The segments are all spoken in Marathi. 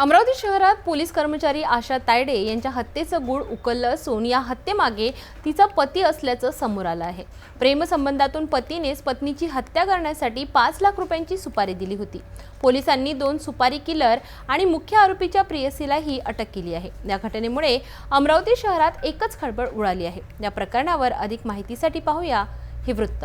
अमरावती शहरात पोलीस कर्मचारी आशा तायडे यांच्या हत्येचं गूढ उकललं असून या हत्येमागे तिचा पती असल्याचं समोर आलं आहे. प्रेमसंबंधातून पतीनेच पत्नीची हत्या करण्यासाठी पाच लाख रुपयांची सुपारी दिली होती. पोलिसांनी दोन सुपारी किलर आणि मुख्य आरोपीच्या प्रेयसीलाही अटक केली आहे. या घटनेमुळे अमरावती शहरात एकच खळबळ उडाली आहे. या प्रकरणावर अधिक माहितीसाठी पाहूया हे वृत्त.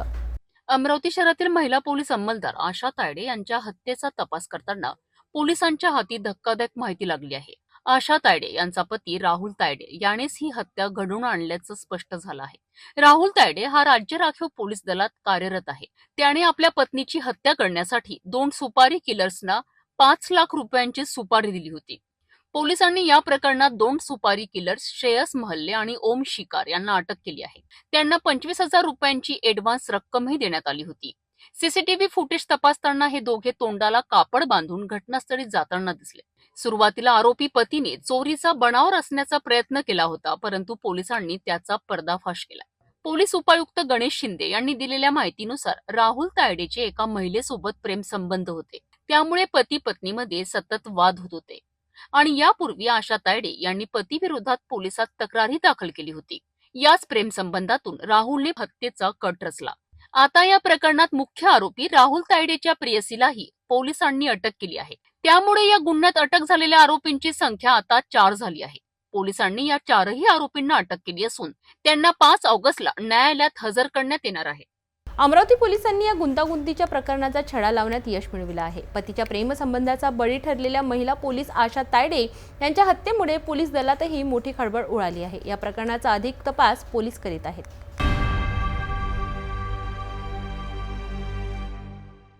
अमरावती शहरातील महिला पोलीस अंमलदार आशा तायडे यांच्या हत्येचा तपास करताना पोलिसांच्या हाती धक्कादायक माहिती लागली आहे. आशा तायडे यांचा पती राहुल तायडे यानेच ही हत्या घडवून आणल्याचं स्पष्ट झालं आहे. राहुल तायडे हा राज्य राखीव पोलीस दलात कार्यरत आहे. त्याने आपल्या पत्नीची हत्या करण्यासाठी दोन सुपारी किलर्सना पाच लाख रुपयांची सुपारी दिली होती. पोलिसांनी या प्रकरणात दोन सुपारी किलर्स श्रेयस महल्ले आणि ओम शिकार यांना अटक केली आहे. त्यांना पंचवीस हजार रुपयांची एडव्हान्स रक्कमही देण्यात आली होती. सीसीटीव्ही फुटेज तपासताना हे दोघे तोंडाला कापड बांधून घटनास्थळी जाताना दिसले. सुरुवातीला आरोपी पतीने चोरीचा बनाव रचण्याचा प्रयत्न केला होता परंतु पोलिसांनी त्याचा पर्दाफाश केला. पोलीस उपायुक्त गणेश शिंदे यांनी दिलेल्या माहितीनुसार राहुल तायडेचे एका महिलेसोबत प्रेमसंबंध होते. त्यामुळे पती पत्नीमध्ये सतत वाद होत होते. आणि यापूर्वी आशा तायडे यांनी पतीविरोधात पोलिसात तक्रारही दाखल केली होती. याच प्रेमसंबंधातून राहुलने हत्येचा कट रचला. आता या प्रकरणात मुख्य आरोपी राहुल तायडेच्या प्रेयसीलाही पोलिसांनी अटक केली आहे. त्यामुळे या गुन्ह्यात अटक झालेल्या आरोपींची संख्या आता चार झाली आहे. पोलिसांनी या चारही आरोपींना अटक केली असून त्यांना पाच ऑगस्टला न्यायालयात हजर करण्यात येणार आहे. अमरावती पोलिसांनी या गुंतागुंतीच्या प्रकरणाचा छडा लावण्यात यश मिळविला आहे. पतीच्या प्रेमसंबंधाचा बळी ठरलेल्या महिला पोलीस आशा तायडे यांच्या हत्येमुळे पोलीस दलातही मोठी खळबळ उडाली आहे. या प्रकरणाचा अधिक तपास पोलीस करीत आहेत.